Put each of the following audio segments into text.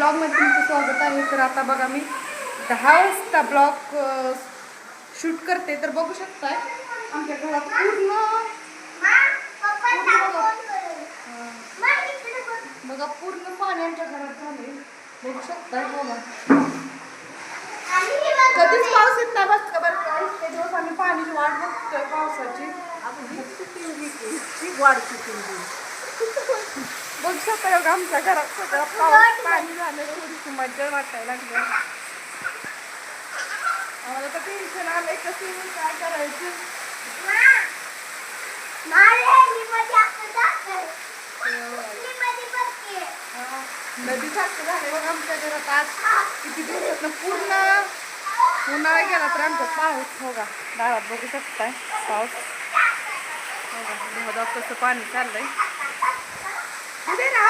ब्लॉगमध्ये तुमचं स्वागत आहे. तर आता बघा मी दहा वाजता ब्लॉग शूट करते. तर बघू शकताय आमच्या घरात पूर्ण बघा पूर्ण पाणी आमच्या घरात झाले. बघू शकताय हो बघा कधीच पाऊस येत नाही बस बरं का. इतके दिवस आम्ही पाण्याची वाट बघतोय पावसाची. बघू बघा आमच्या घरात सगळं पाऊस पाणी झालं थोडीशी मज्जा वाटायला लागली. आम्हाला तर टेन्शन आलंय कसं काय करायचं? नदी सारखं झालंय बघा आमच्या घरात आज. किती दिवसात पूर्ण उन्हाळा गेला तर आमचा पाऊस का दारात बघू शकताय पाऊस. हो धोधा कसं पाणी चाललंय.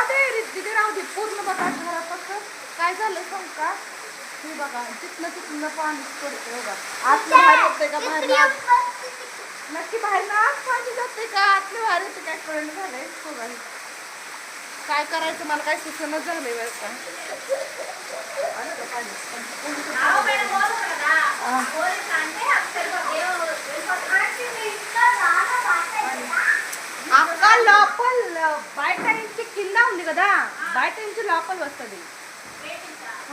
राहू दे दीदी राहू दे पूर्ण बघा झाला काय झालं सांग का? तू बघा तिथलं तिथलं पाणी पडतं बघा. आतलं बाहेर होतंय का बाहेर नक्की बाहेर ना? आत पाणी जाते का? आतलं बाहेर येते काय करंट झालंय. बघा काय करायचं? मला काय सुचनच झालंय बस का. अक्का लपल बायका यांची కింద ఉంది కదా బయట నుంచి లోపల వస్తుంది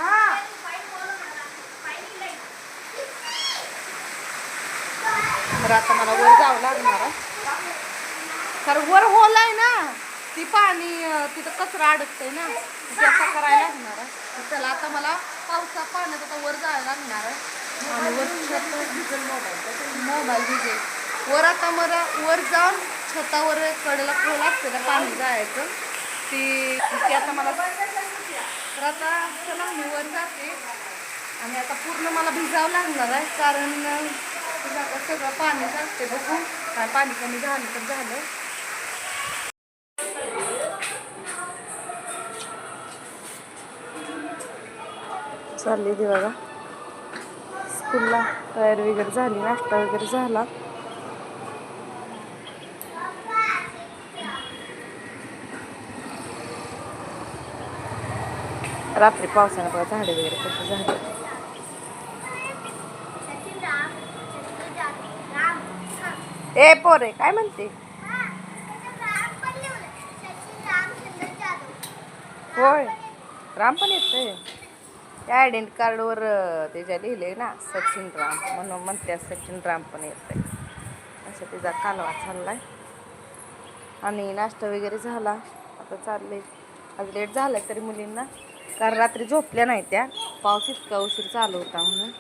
ఆ. तर आता मला वर जावं लागणार आहे. कारण वर होल आहे ना ती पाणी अं, तिथं कचरा अडकतंय ना ते आता करायला लागणार आहे तर चला आता मला पावसा पाण्यात आता वर जायला लागणार आहे आणि वर छत मोबाईल विजेल वर आता मला वर जाऊन छतावर कडेला खोल असते ना पाणी जायचं ती ती आता मला तर आता चला मी वर जाते. आणि आता पूर्ण मला भिजावं लागणार आहे कारण आता सगळं पाणी असते बघू. काय पाणी कमी झालं तर झालं. चालली ती बघा. स्कूलला तयारी वगैरे झाली नाश्ता वगैरे झाला. रात्री पावसानं बघा झाडे वगैरे कसे झाले. ए पोरे काय म्हणते? होय राम पण येतंय. त्या आयडेंटी कार्डवर त्याच्या लिहिले ना सचिन राम म्हणून म्हणते सचिन राम पण येतंय. असं तिचा कालवा चाललाय. आणि नाश्ता वगैरे झाला. आता चालले आज लेट झालं तरी मुलींना. कारण रात्री झोपल्या नाही त्या. पाऊस इतका उशीर चालू होता म्हणून.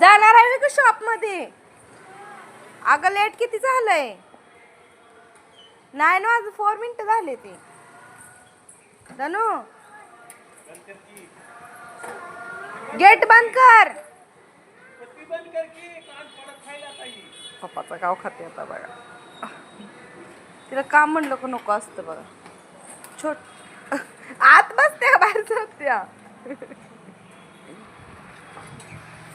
जाणार आहे का शॉपमध्ये अगं लेट किती झालंय? नाही ना आज फोर मिनिट झाले ते. धनु. गेट बंद कर. पप्पाचा गाव खाते आता बघा. तिला काम म्हणलं का नको असतं बघा. छोट आत बसते बाहेर जात्या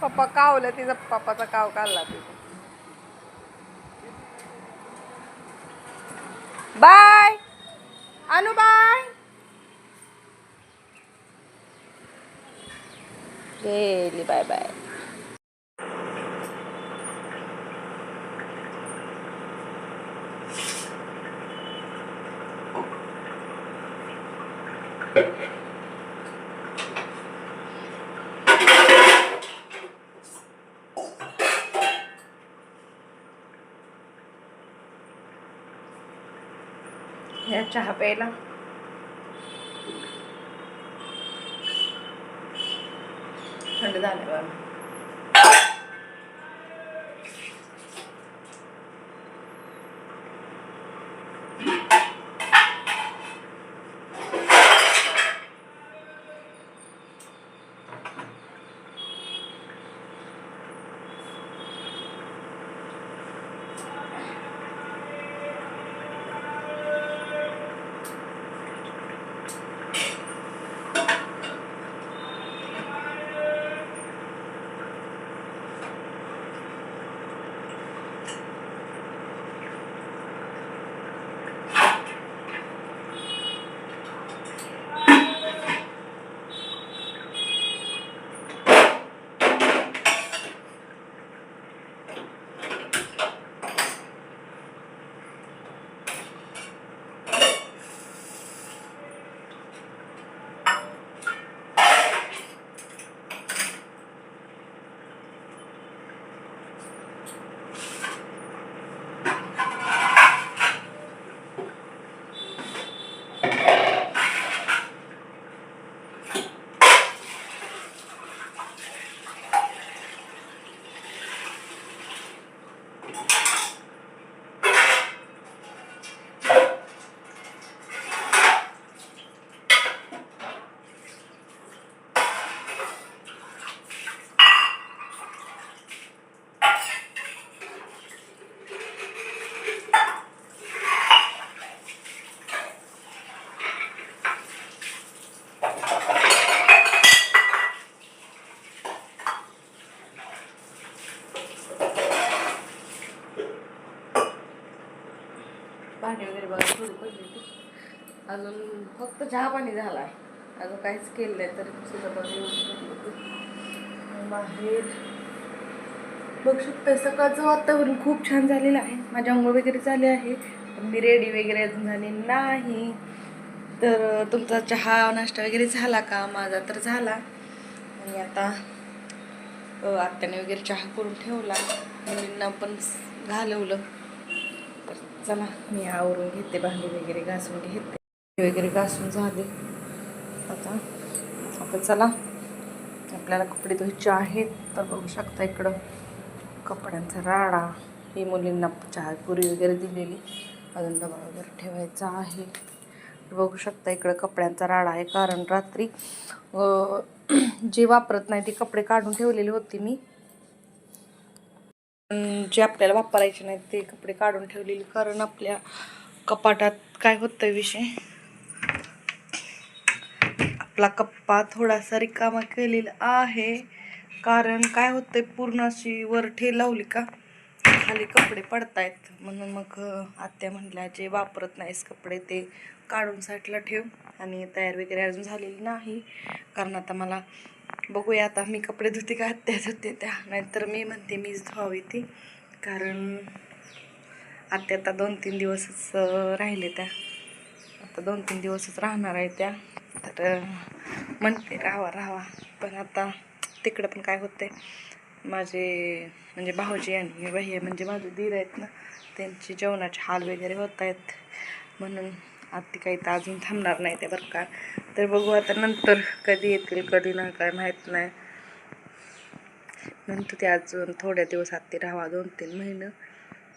पप्पा कावलं तिचा पप्पाचा काव काढला तिचा बाय! अनु बाय! गेली बाय बाय. या चहा प्यायला थंड झाले अजून फक्त चहा पाणी झाला आहे अजून काहीच केलं नाही तर सुद्धा बघू बाहेर. बघू शकते सकाळचं वातावरण खूप छान झालेलं आहे. माझी अंघोळ वगैरे झाली आहे. मी रेडी वगैरे अजून झाली नाही. तर तुमचा चहा नाश्ता वगैरे झाला का? माझा तर झाला. आणि आता आत्याने वगैरे चहा करून ठेवला. मुलींना पण घालवलं. तर चला मी आवरून घेते भांडी वगैरे घासून घेते. वगैरे घासून झाले. आता आता चला. आपल्याला कपडे धुवायचे आहेत तर बघू शकता इकडं कपड्यांचा राडा. ही मुलींना चहापुरी वगैरे दिलेली. अजून दबा वगैरे ठेवायचा आहे. बघू शकता इकडं कपड्यांचा राडा आहे कारण रात्री जे वापरत नाही ते कपडे काढून ठेवलेली होती मी. जे आपल्याला वापरायचे नाहीत ते कपडे काढून ठेवलेले कारण आपल्या कपाटात काय होतं विषय? आपला कप्पा थोडासा रिकामा केलेला आहे. कारण काय होतंय पूर्ण अशी वर ठे लावली का खाली कपडे पडतायत. म्हणून मग आत्या म्हटल्या जे वापरत नाहीस कपडे ते काढून साठला ठेव. आणि तयार वगैरे अजून झालेली नाही. कारण आता मला बघूया आता मी कपडे धुते का आत्या धुते त्या. नाहीतर मी म्हणते मीच धुवावी ती. कारण आत्या आता दोन तीन दिवसच राहिले त्या. आता दोन तीन दिवसच राहणार आहे त्या. तर म्हणते राहावा राहावा. पण आता तिकडं पण काय होतंय माझे म्हणजे भाऊजी आणि भैया म्हणजे माझे दीर आहेत ना त्यांची जेवणाचे हाल वगैरे होत आहेत. म्हणून आत्ती काही तर अजून थांबणार नाही ते बरं का. तर बघू आता नंतर कधी येतील कधी नाही काय माहीत नाही. म्हणतो ते अजून थोड्या दिवस आत्ती राहावा दोन तीन महिनं.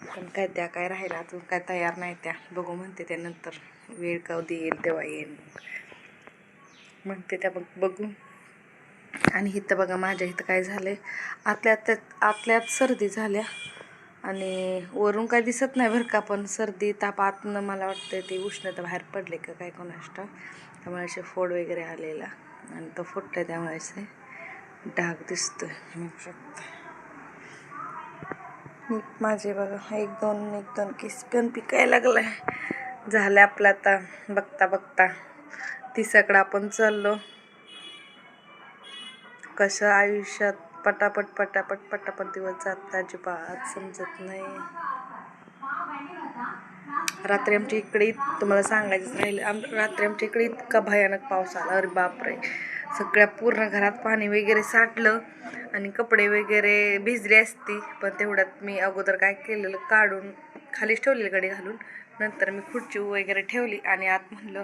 पण काय त्या काय राहिला अजून काय तयार नाही त्या. बघू म्हणते ते नंतर. वेळ कधी येईल तेव्हा येईल. म्हणते त्या बघ बघू. आणि इथं बघा माझ्या इथं काय झालं आहे आतल्या आतल्यात आतल्यात सर्दी झाल्या. आणि वरून काय दिसत नाही बरं का पण सर्दी ताप आतनं मला वाटतं ते उष्णता बाहेर पडले का काय कोणाष्ट. त्यामुळे असे फोड वगैरे आलेला. आणि तो फुटला त्यामुळे असे. डाग दिसतोय बघू शकता. माझे बघा एक दोन एक दोन किस पण पिकायला लागलाय. झालं आपलं आता बघता बघता. तिसकडं आपण चाललो. कसं आयुष्यात पटापट पटापट पटापट दिवस जात अजिबात समजत नाही. रात्री आमच्या इकडे इत- तुम्हाला सांगायचं राहिलं आम रात्री आमच्या इकडे इतका भयानक पाऊस आला. अरे बापरे. सगळ्या पूर्ण घरात पाणी वगैरे साठलं आणि कपडे वगैरे भिजले असती. पण तेवढ्यात मी अगोदर काय केलेलं काढून खालीच ठेवलेली गडी घालून. नंतर मी खुर्ची वगैरे ठेवली आणि आत म्हणलं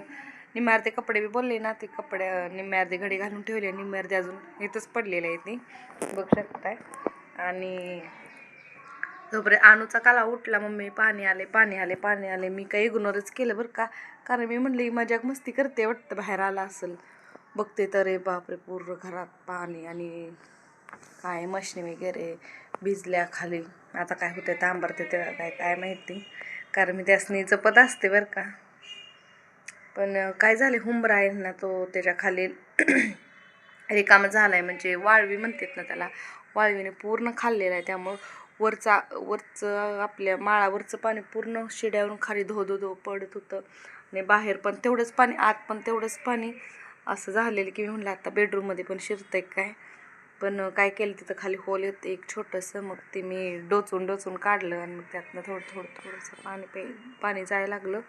निम्यार्धे कपडे बी बोलले ना ते कपडे निम्यार्धे घडी घालून ठेवले निम्यार्धे अजून इथंच पडलेले आहे ती. बघू शकताय. आणि तोपर्यंत अनुचा काला उठला मम्मी पाणी आले पाणी आले पाणी आले मी काही इग्नोरच केलं बरं का? कारण मी म्हणले मजाक मस्ती करते वाटतं बाहेर आला असेल. बघते तर रे बापरे पूर्ण घरात पाणी आणि काय मशनी वगैरे भिजल्या खाली. आता काय होतं तांबरते तेव्हा काय काय माहिती? कारण मी त्यासनी जपत असते बरं का? पण काय झाले हुंबरा आहे ना तो त्याच्याखाली रिकामा झाला आहे म्हणजे वाळवी म्हणतात ना त्याला. वाळवीने पूर्ण खाल्लेला आहे. त्यामुळं वरचा वरचं आपल्या माळावरचं पाणी पूर्ण शिड्यावरून खाली धो धो धो पडत होतं. आणि बाहेर पण तेवढंच पाणी आत पण तेवढंच पाणी असं झालेलं की मी म्हणलं आता बेडरूममध्ये पण शिरतंय काय? पण काय केलं तिथं? खाली होल येतं एक छोटंसं मग ते मी डोचून डोचून काढलं आणि मग त्यातनं थोडं थोडं थोडंसं पाणी पे पाणी जायला लागलं.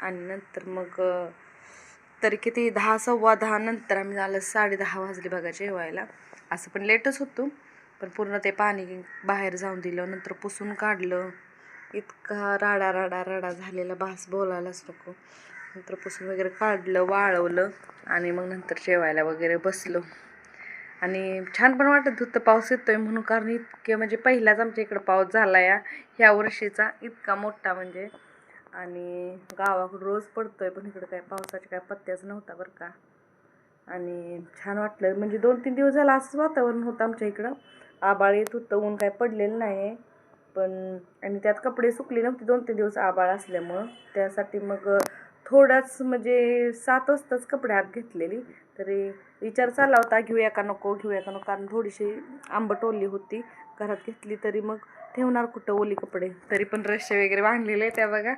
आणि नंतर मग तर तरी किती दहा सव्वा दहा नंतर आम्ही झालं साडे दहा वाजले बघा जेवायला. असं पण लेटच होतो. पण पूर्ण ते पाणी बाहेर जाऊन दिलं नंतर पुसून काढलं. इतका राडा राडा राडा झालेला भास बोलायलाच नको. नंतर पुसून वगैरे काढलं वाळवलं आणि मग नंतर जेवायला वगैरे बसलो. आणि छान पण वाटत होतं पाऊस येतोय म्हणून कारण इतके म्हणजे पहिलाच आमच्या इकडं पाऊस झाला या ह्या वर्षीचा इतका मोठा म्हणजे आणि गावाकडं रोज पडतोय पण इकडं काय पावसाच्या काय पत्त्याच नव्हता बरं का. आणि छान वाटलं म्हणजे दोन तीन दिवस झाला असंच वातावरण होतं आमच्या इकडं. आबाळ येत होतं ऊन काय पडलेलं नाही पण आणि त्यात कपडे सुकले नव्हते दोन तीन दिवस आबाळ असल्यामुळं. त्यासाठी मग थोडाच म्हणजे सात वाजताच कपडे आत घेतलेली. तरी विचार चालला होता घेऊया का नको घेऊया का नको. कारण थोडीशी आंबट ओली होती. घरात घेतली तरी मग ठेवणार कुठं ओली कपडे? तरी पण रश्शे वगैरे बांधलेले त्या बघा.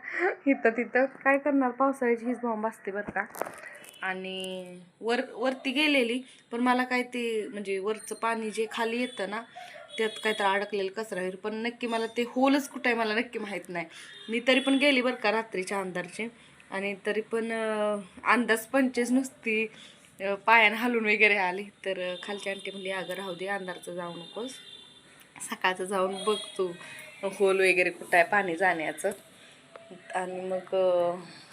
इथं तिथं. काय करणार? पावसाळ्याची हीच बॉम्ब असते बरं का. आणि वर वरती गेलेली पण मला काय ते म्हणजे वरचं पाणी जे खाली येतं ना त्यात काहीतरी अडकलेलं कचरा वगैरे पण नक्की मला ते होलच कुठं आहे मला नक्की माहीत नाही. मी तरी पण गेली बरं का रात्रीच्या अंधारची. आणि तरी पण अंदाज पंचवीस नुसती पायानं हलून वगैरे आली. तर खालची आंटी म्हणली अगं राहू दे अंधारचं जाऊ नकोस. सकाळचं जाऊन बघ तू होल वगैरे कुठं आहे पाणी जाण्याचं. आणि मग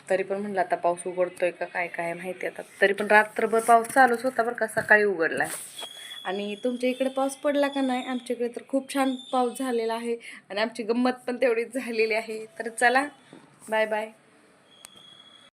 तरी पण म्हणलं आता पाऊस उघडतोय का काय काय माहिती आता. तरी पण रात्रभर पाऊस चालूच होता बरं का सकाळी उघडला. आणि तुमच्या इकडे पाऊस पडला का नाही? आमच्या इकडे तर खूप छान पाऊस झालेला आहे. आणि आमची गंमत पण तेवढीच झालेली आहे. तर चला बाय बाय.